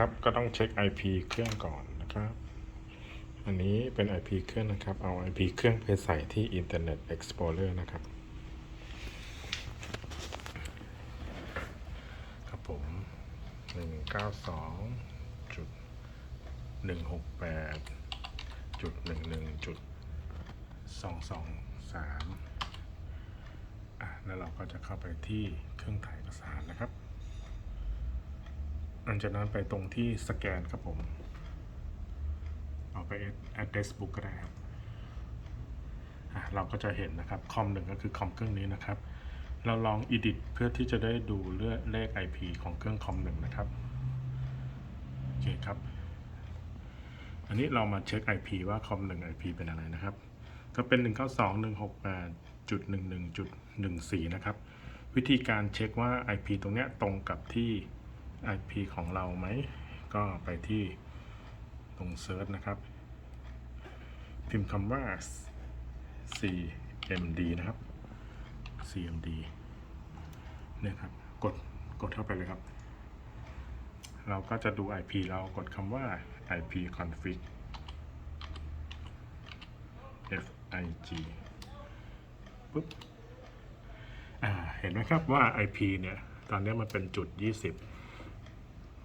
นะครับ ก็ต้องเช็ค IP เครื่องก่อนนะครับ อันนี้เป็น IP เครื่องนะครับ เอา IP เครื่องไปใส่ที่ Internet Explorer นะครับ ครับผม 192จุด168จุด11จุด223อะแล้วเราก็จะเข้าไปที่เครื่องถ่ายเอกสารนะครับ ลังจากนั้นไปตรงที่สแกนครับผม เอาไป address book ก็ได้ครับเราก็จะเห็นนะครับคอมหนึ่งก็คือคอมเครื่องนี้นะครับ เราลอง edit เพื่อที่จะได้ดูเลือเลข IP ของเครื่องคอมหนึ่งนะครับโอเคครับ อันนี้เรามาเช็ค IP ว่าคอมหนึ่ง IP เป็นอะไรนะครับ ก็เป็น 192.168.11.14 นะครับ วิธีการเช็คว่า IP ตรงเนี้ยตรงกับที่ IP ของเราไหม ก็ไปที่ตรง Search นะครับ พิมพ์คำว่า CMD นะครับ CMD เนี่ยครับ กด กดเข้าไปเลยครับ เราก็จะดู IP เรากดคำว่า IP config FIG ปุ๊บ อ่า เห็นไหมครับว่า IP เนี่ย ตอนนี้มันเป็นจุด 20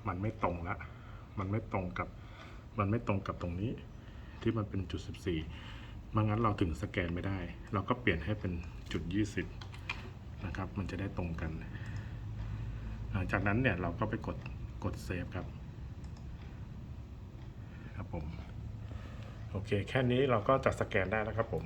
มันไม่ตรงละมันไม่ตรงกับ มันไม่ตรงกับตรงนี้ ที่มันเป็นจุด 14ไม่งั้นเราถึงสแกนไม่ได้ เราก็เปลี่ยนให้เป็นจุด 20 นะครับ มันจะได้ตรงกัน หลังจากนั้นเนี่ยเราก็ไปกดกดเซฟครับ ครับผม โอเค แค่นี้เราก็จะสแกนได้แล้วครับผม